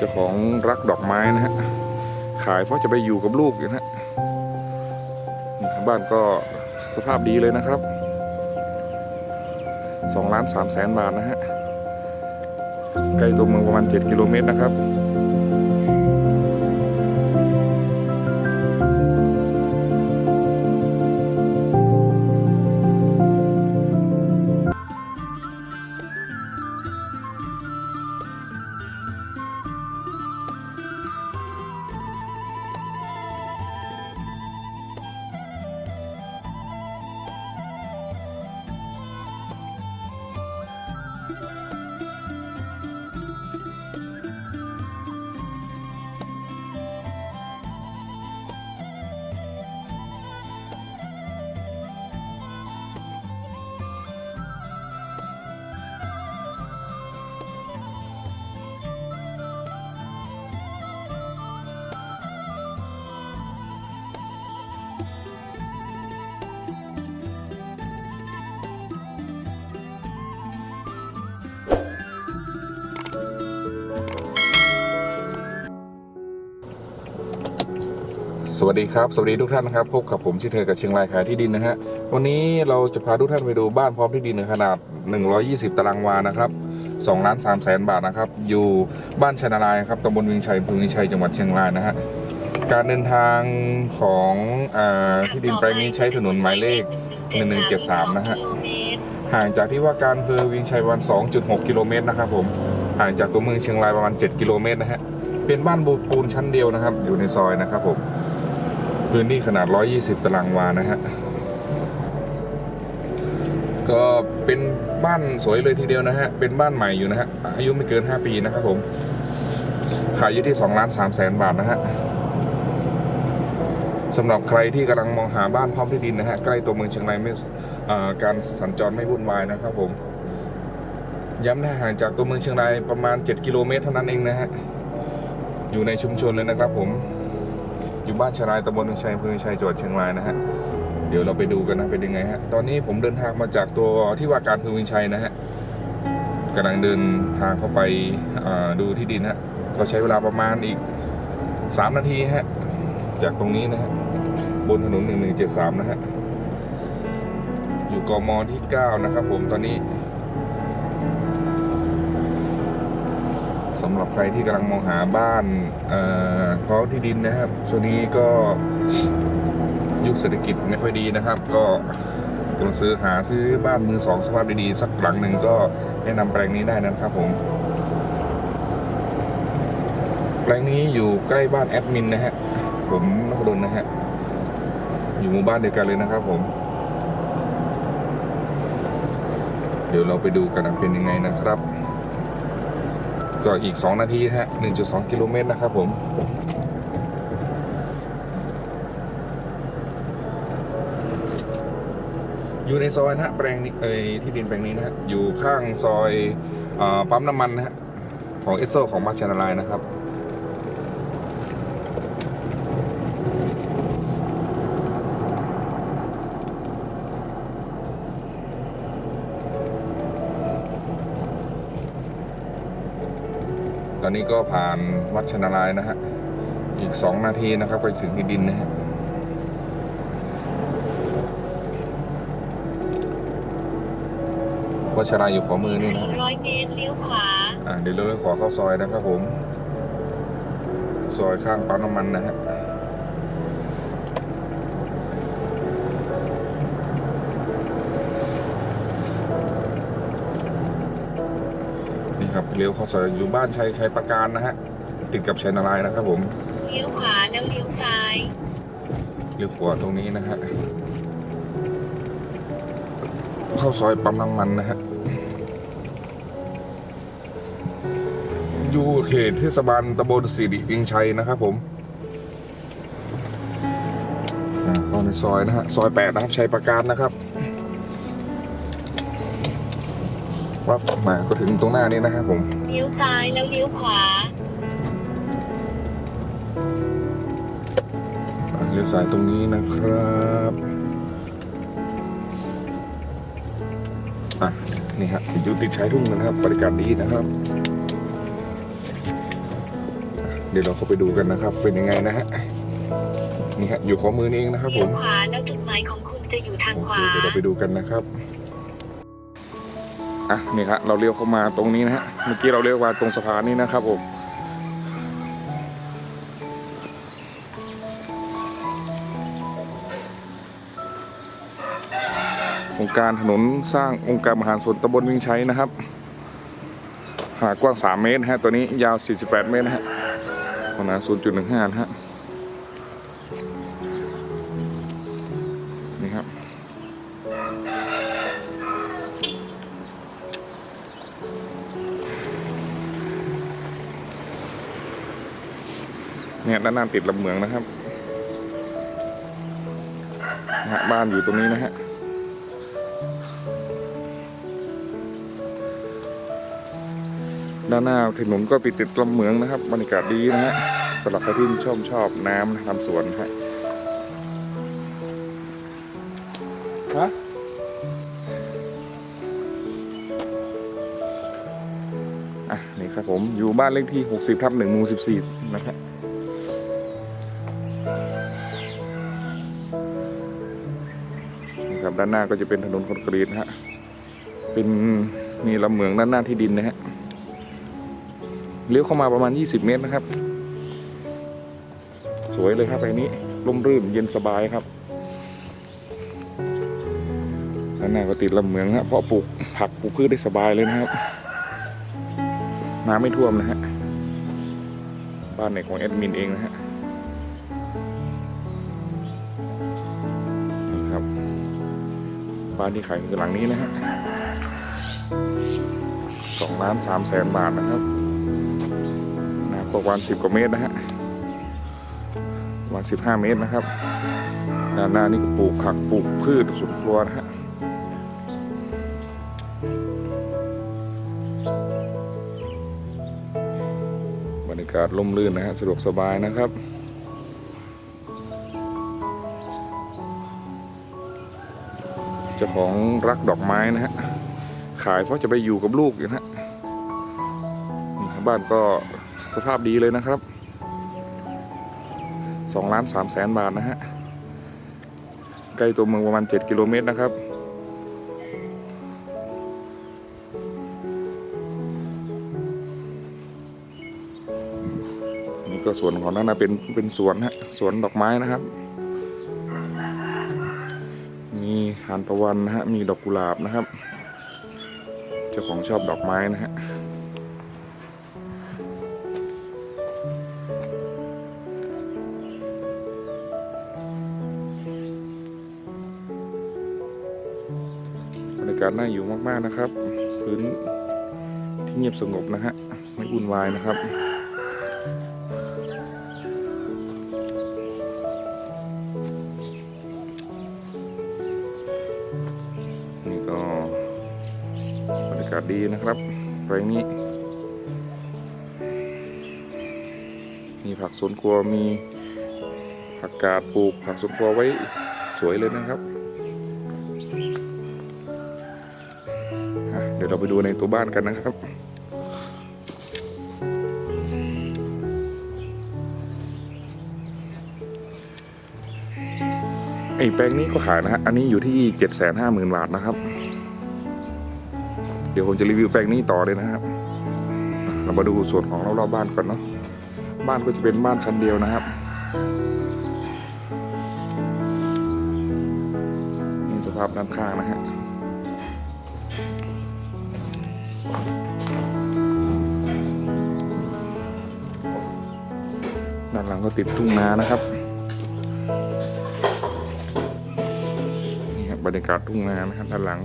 เจ้าของรักดอกไม้นะฮะขายเพราะจะไปอยู่กับลูกอยู่นะฮะบ้านก็สภาพดีเลยนะครับสองล้านสามแสนบาทนะฮะใกล้ตัวเมืองประมาณ 7 กิโลเมตรนะครับ สวัสดีครับ สวัสดีทุกท่านนะครับ พบกับผมชื่อเธอกับเชียงรายขายที่ดินนะฮะ วันนี้เราจะพาทุกท่านไปดูบ้านพร้อมที่ดินในขนาด 120 ตารางวานะครับ2ล้าน3แสนบาทนะครับ อยู่บ้านชนารายครับตำบลวิงชัยอำเภอวิงชัย จังหวัดเชียงรายนะฮะ การเดินทางของอที่ดินแปลงนี้ใช้ถนนหมายเลข 1173 นะฮะ ห่างจากที่ว่าการอำเภอวิงชัยประมาณ2.6 กิโลเมตรนะครับผม ห่างจากตัวเมืองเชียงรายประมาณ 7 กิโลเมตรนะฮะ เป็นบ้านบูปูนชั้นเดียวนะครับ อยู่ในซอยนะครับผม พื้นที่ขนาด 120 ตารางวานะฮะ ก็เป็นบ้านสวยเลยทีเดียวนะฮะ เป็นบ้านใหม่อยู่นะฮะ อายุไม่เกิน 5 ปีนะครับผม ขายอยู่ที่2ล้าน3แสนบาทนะฮะสำหรับใครที่กำลังมองหาบ้านพร้อมที่ดินนะฮะ ใกล้ตัวเมืองเชียงรายไม่การสัญจรไม่วุ่นวายนะครับผม ย้ำนะห่างจากตัวเมืองเชียงรายประมาณ 7 กิโลเมตรเท่านั้นเองนะฮะ อยู่ในชุมชนเลยนะครับผม อยู่บ้านชรายตำบลเมืองชัยอำเภอเมืองชัยจังหวัดเชียงรายนะฮะเดี๋ยวเราไปดูกันนะเป็นยังไงฮะตอนนี้ผมเดินทางมาจากตัวที่ว่าการอำเภอเมืองชัยนะฮะกำลังเดินทางเข้าไปดูที่ดินฮะก็ใช้เวลาประมาณอีก 3 นาทีฮะจากตรงนี้นะฮะบนถนน 1173 นะฮะอยู่กมที่ 9 นะครับผมตอนนี้ สำหรับใครที่กำลังมองหาบ้านเอ่อพร้อมที่ดินนะครับ ช่วงนี้ก็ยุคเศรษฐกิจไม่ค่อยดีนะครับ ก็กำลังซื้อหาซื้อบ้านมือสองสภาพดีๆ สักหลังหนึ่งก็แนะนำแปลงนี้ได้นะครับผม แปลงนี้อยู่ใกล้บ้านแอดมินนะฮะ ผมนพดลนะฮะ อยู่หมู่บ้านเดียวกันเลยนะครับผม เดี๋ยวเราไปดูกันเป็นยังไงนะครับ ก็อีก 2 นาทีฮะ 1.2 กิโลเมตรนะครับผมอยู่ในซอยนะฮะแปลงนี้เอยที่ดินแปลงนี้นะฮะอยู่ข้างซอยอปั๊มน้ำมันนะฮะของเอสโซของมาชนาลายนะครับ อนนี้ก็ผ่านวัดชนารายนะฮะ อีก2นาทีนะครับไปถึงที่ดินนะฮะวัดชนารายอยู่ขวามือนี่นะฮะ400เมตรเลี้ยวขวา อะเดี๋ยวเราขอเข้าซอยนะครับผม ซอยข้างปั๊มน้ำมันนะฮะ เลี้ยวเข้าซอยอยู่บ้านชัยชัยประการนะฮะติดกับชัยนารายณ์นะครับ ผมเลี้ยวขวาแล้วเลี้ยวซ้าย เลี้ยวขวาตรงนี้นะฮะเข้าซอยปั๊มน้ำมันนะฮะอยู่เขตเทศบาลตำบลสิริวิงชัยนะครับ ผมอ่าเข้าในซอยนะฮะซอยแปดนะครับชัยประการนะครับ ว่ามาก็ถึงตรงหน้านี้นะครับผมเลี้ยวซ้ายแล้วเลี้ยวขวาอะเลี้ยวซ้ายตรงนี้นะครับอะนี่ฮะอยู่ติดชายทุ่งนะครับบรรยากาศดีนะครับ เดี๋ยวเราเข้าไปดูกันนะครับ เป็นยังไงนะฮะนี่ฮะอยู่ขวามือนี่เองนะครับผเลี้ยวมขวาแล้วจุดหมายของคุณจะอยู่ทางขวาเดี๋ยวเราไปดูกันนะครับ อะนี่ครับเราเลี้ยวเข้ามาตรงนี้นะฮะเมื่อกี้เราเลี้ยวมาตรงสะพานนี้นะครับผมโครงการถนนสร้างองค์การมหาส่วนตำบลวิ่งชัยนะครับ หากว้าง 3 เมตรนะฮะตัวนี้ยาว 48 เมตรนะฮะขนาด0.15นะฮะ เนี่ยด้านหน้าติดลำเหมืองนะครับนะฮะบ้านอยู่ตรงนี้นะฮะด้านหน้าถนนก็ปิดติดลำเหมืองนะครับบรรยากาศดีนะฮะสำหรับใครที่ชอบชอบน้ำนะทำสวนฮะฮะอะนี่ครับผมอยู่บ้านเลขที่ 60ทับ1หมู่14นะครับ ครับด้านหน้าก็จะเป็นถนนคอนกรีตฮะเป็นมีลำเหมืองด้านหน้าที่ดินนะฮะเลี้ยวเข้ามาประมาณ 20 เมตรนะครับ สวยเลยครับไปนี้ร่มรื่นเย็นสบายครับด้านหน้าก็ติดลำเหมืองฮะเพราะปลูกผักปลูกพืชได้สบายเลยนะครับน้ำไม่ท่วมนะฮะบ้านในของแอดมินเองนะฮะ บ้านที่ขายคือหลังนี้นะฮะสองล้านสามแสนบาทนะครับนะประมาณสิบกว่าเมตรนะฮะประมาณสิบห้าเมตรนะครับด้านหน้านี่ก็ปลูกผักปลูกพืชสวนครัวนะฮะบรรยากาศร่มรื่นนะฮะสะดวกสบายนะครับ จ้าของรักดอกไม้นะฮะ ขายเพราะจะไปอยู่กับลูกอยู่นะฮะบ้านก็สภาพดีเลยนะครับ2ล้าน3แสนบาทนะฮะ ใกล้ตัวเมืองประมาณ 7 กิโลเมตรนะครับ นี่ก็สวนของนั่นนะเป็นเป็นสวนฮะ สวนดอกไม้นะครับานตะวันนะฮะ มีดอกกุหลาบนะครับ เจ้าของชอบดอกไม้นะฮะบรรยากาศน่าอยู่มาก ๆ นะครับ พื้นที่เงียบสงบนะฮะ ไม่วุ่นวายนะครับ ดีนะครับไรนี้ มีผักสวนครัวมีผักกาดปลูกผักสวนครัวไว้สวยเลยนะครับ เดี๋ยวเราไปดูในตัวบ้านกันนะครับไอ้แปลงนี้ก็ขายนะฮะ อันนี้อยู่ที่เจ็ดแสนห้าหมื่นบาทนะครับ ดี๋ยวผมจะรีวิวแปลงนี้ต่อเลยนะครับ เรามาดูส่วนของรอบๆบ้านก่อนเนาะบ้านก็จะเป็นบ้านชั้นเดียวนะครับนี่สภาพด้านข้างนะฮะด้านหลังก็ติดทุ่งนานะครับนี่ครับบรรยากาศทุ่งนานะครับด้านหลัง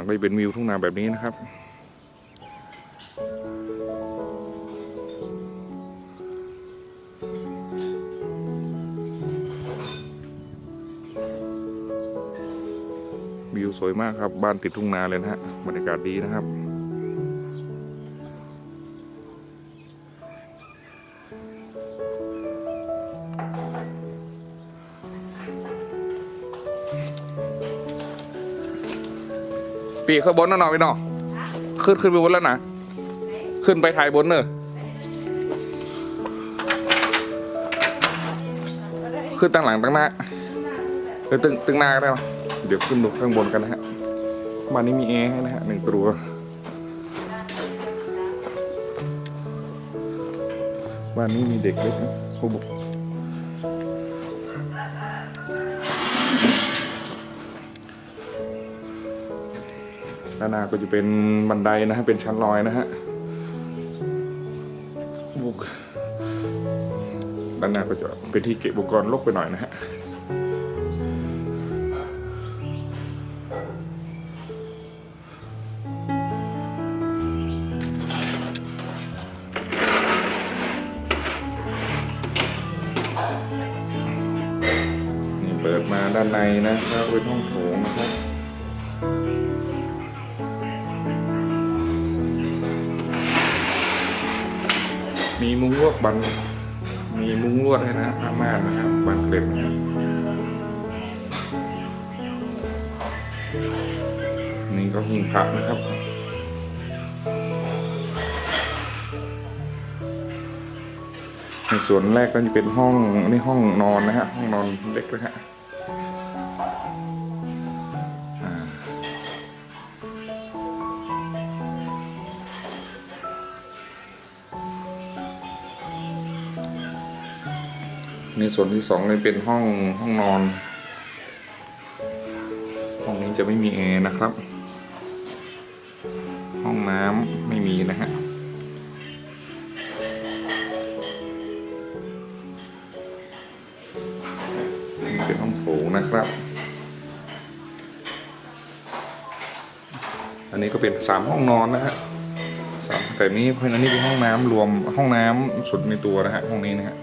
หลังก็จะเป็นวิวทุ่งนาแบบนี้นะครับ วิวสวยมากครับ บ้านติดทุ่งนาเลยนะฮะบรรยากาศดีนะครับ ปีขึ้นบนแล้วเนาะพี่น้องขึ้นขึ้นไปบนแล้วนะขึ้นไปถ่ายบนเนอะขึ้นตั้งหลังตั้งหน้าเออตึงตึงหน้าก็ได้เนอเดี๋ยวขึ้นดูข้างบนกันนะฮะบ้านนี้มีแอร์ให้นะฮะหนึ่งตัวบ้านนี้มีเด็กเล็กนะโอ้โด้านหน้าก็จะเป็นบันไดนะฮะเป็นชั้นลอยนะฮะบุกด้านหน้าก็จะเป็นที่เก็บอุปกรณ์ลกไปหน่อยนะฮะนี่เปิดมาด้านในนะครับเป็นห้องโถงนะครับ มีมุ้งลวดบัน มีมุ้งลวดให้นะผ้าม่านะครับบันเกล็ดนะครับนี่ก็หิ้งพระนะครับในส่วนแรกก็จะเป็นห้องนี่ห้องนอนนะฮะห้องนอนเล็กนะฮะ ในส่วนที่สองเลยเป็นห้องห้องนอน ห้องนี้จะไม่มีแอร์นะครับ ห้องน้ำไม่มีนะฮะเป็นห้องโถงนะครับ อันนี้ก็เป็นสามห้องนอนนะฮะสามแต่นี้เพื่อนอันนี้เป็นห้องน้ำรวมห้องน้ำสุดในตัวนะฮะห้องนี้นะฮะ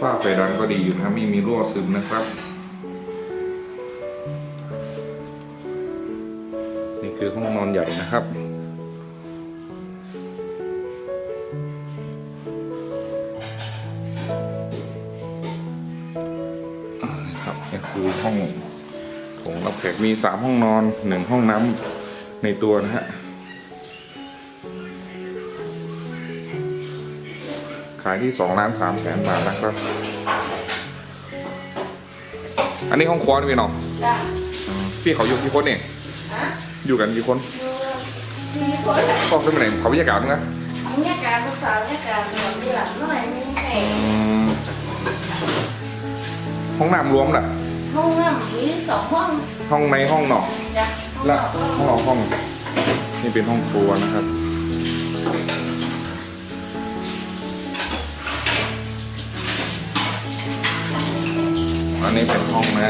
ฝ้าเพดานก็ดีอยู่นะครับไม่มีรั่วซึมนะครับ นี่คือห้องนอนใหญ่นะครับอ่ครับนี่คือห้องโถงรับแขกมีสามห้องนอนหนึ่งห้องน้ำในตัวนะฮะายที่สองล้านสามแสนบาทนะครับ อันนี้ห้องครัวนี่พี่น้องจ้ะพี่เขาอยู่กี่คนเนี่ยฮะอยู่กันกี่คนอยู่สี่คนก็ขึ้นไปไหนเขาบรรยากาศมั้งนะบรรยากาศลูกสาวบรรยากาศเหมือนที่หลังหน่อยนึงแต่อืมห้องน้ำรวมน่ะ ห้องน้ำมีสองห้องห้องในห้องนอก จ้ะห้องและนอกห้องห้องนอกห้อง นี่เป็นห้องครัวนะครับ อันนี้เป็นห้องน้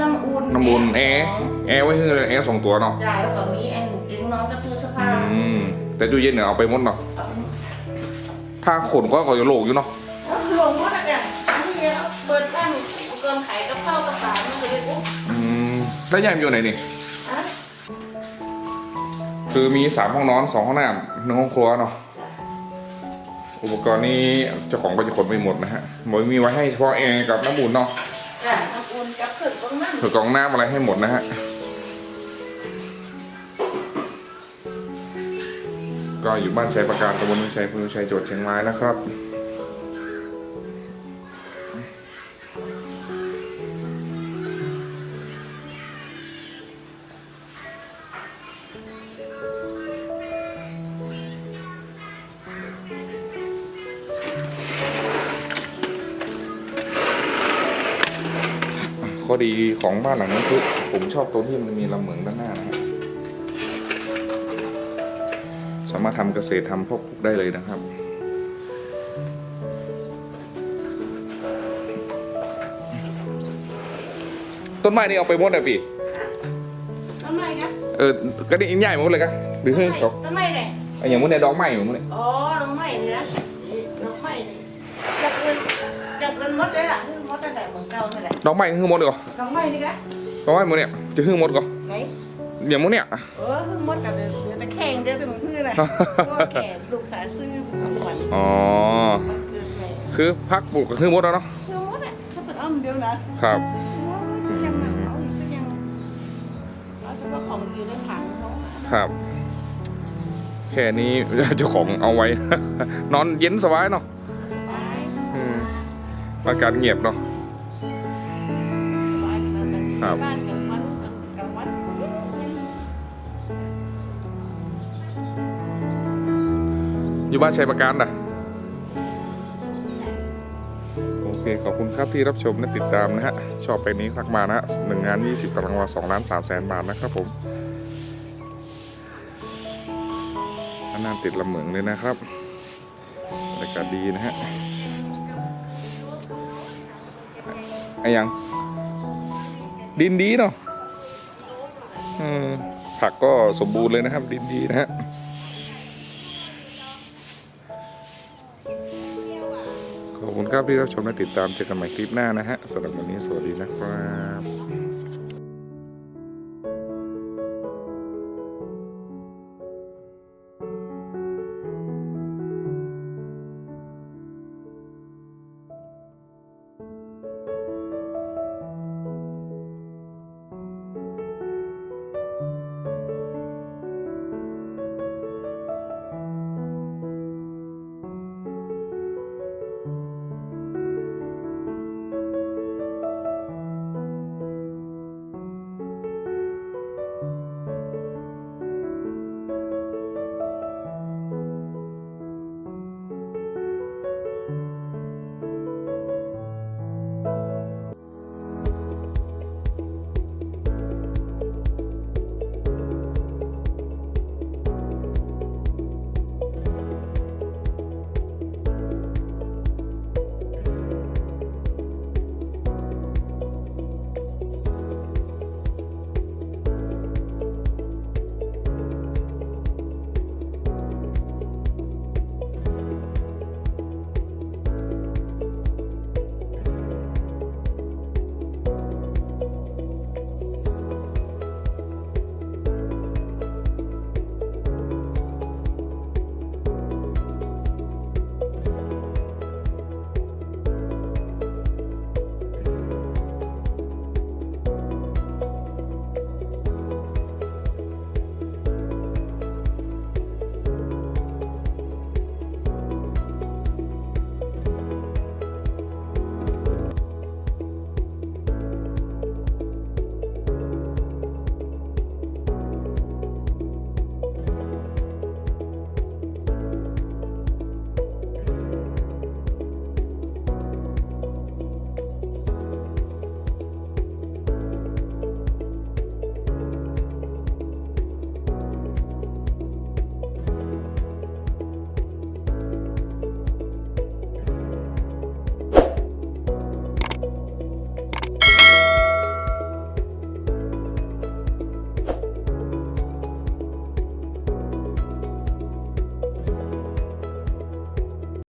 น้ำอุ่นำน้ำมูลแอร์แอร์ไว้ให้เลยแอร์สองตัวเนาะจ้ะแล้วก็มีแอนดึงน้องกระตู้เสื้อผ้าอืมแต่ตู้เย็นเนี่ยเอาไปหมดเนาะถ้าขนก็เอาอยู่โลกอยู่เนาะเอาลงว่าเนี่ยอันนี้เนี่ยเปิดบ้านอุปกรณ์ขายกับข้าวกับปลามันก็เลยปุ๊บอืมแล้วยายมันอยู่ไหนนี่ฮะคือมีสามห้องนอนสองห้องน้ำหนึ่งห้องครัวเนาะจ้ะ อุปกรณ์นี้เจ้าของก็จะขนไปหมดนะฮะหมดมีไว้ให้เฉพาะแอร์กับน้ำมูลเนาะจ้ะน้ำอุ่นกับเครื่องกรองน้ำ เผื่อกรองน้ำอะไรให้หมดนะฮะ ก็อยู่บ้านชัยประการตำบลเมืองชัยอำเภอเมืองชัยจังหวัดเชียงรายนะครับ ดีของบ้านหลังนี้คือผมชอบตรงที่มันมีลำเหมืองด้านหน้านะครับสามารถทำเกษตรทำเพาะปลูกได้เลยนะครับต้นไม้นี่เอาไปหมดเลยพี่ต้นไม้กันเออก็นี่อินใหญ่หมดเลยกันหรือเพิ่งเขาต้นไม้ไหนไอ้อย่างมุ้นในดอกไม้หมดเลยอ๋อน้องไม้เนี่ยนี่น้องไม้นี่จับเงินจับเงินมดได้ละ มดได้ไหนเหมือนเก่าเท่าไหร่ดอกไม้คือหมดเลยเหรอน้องไม้นี่กันดอกไม้หมดเนี่ยจะคือหมดก่อนไหนอย่างมุ้งเนี่ยเออหมดกับเดี๋ยวแต่แข่งเดียวแต่มึงฮื้อเลยเพราะว่าแข่งลูกสาวซื้อของขวัญอ๋อมันเกิดแม่คือพักปลูกก็คือมดแล้วเนาะคือหมดอะถ้าเป็นอ้อมเดียวนะครับว่าจะยังไงเอาอีกสักยังเราจะก็ของดีในถังเขาครับ แค่นี้เจ้าของเอาไว้ นอนเย็นสบายเนาะสบายอืมอากาศเงียบเนาะ ครับบ้านกลางวันกลางวันอยู่บ้านชัยประการนะโอเคขอบคุณครับที่รับชมและติดตามนะฮะชอบไปนี้ทักมานะฮะหนึ่งงาน20ตารางวา2ล้าน3แสนบาทนะครับผมอันนั้นติดลำเหมืองเลยนะครับบรรยากาศดีนะฮะไอ้ยัง ดินดีเนาะผักก็สมบูรณ์เลยนะครับ ดินดีนะฮะขอบคุณครับที่รับชมและติดตามเจอกันใหม่คลิปหน้านะฮะสำหรับวันนี้สวัสดีนะครับ